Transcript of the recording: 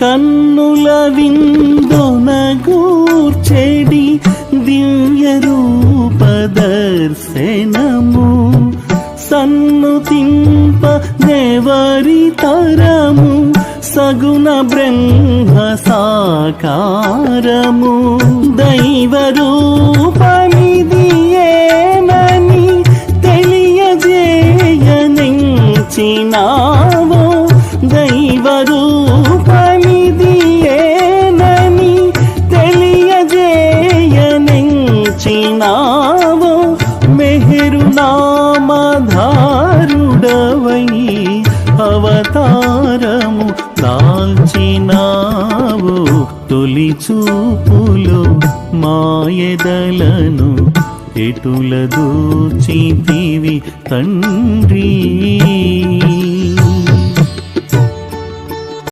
కన్నుల విందునగూర్చెడి దివ్య రూప దర్శనము సన్నుతింప దేవరి తరము సగుణ బ్రహ్మ సాకారము. దైవరూ నామధారుడవై అవతారము దాల్చినావు తొలి చూపులు మాయదలను ఎటుల దూచితివి తండ్రి?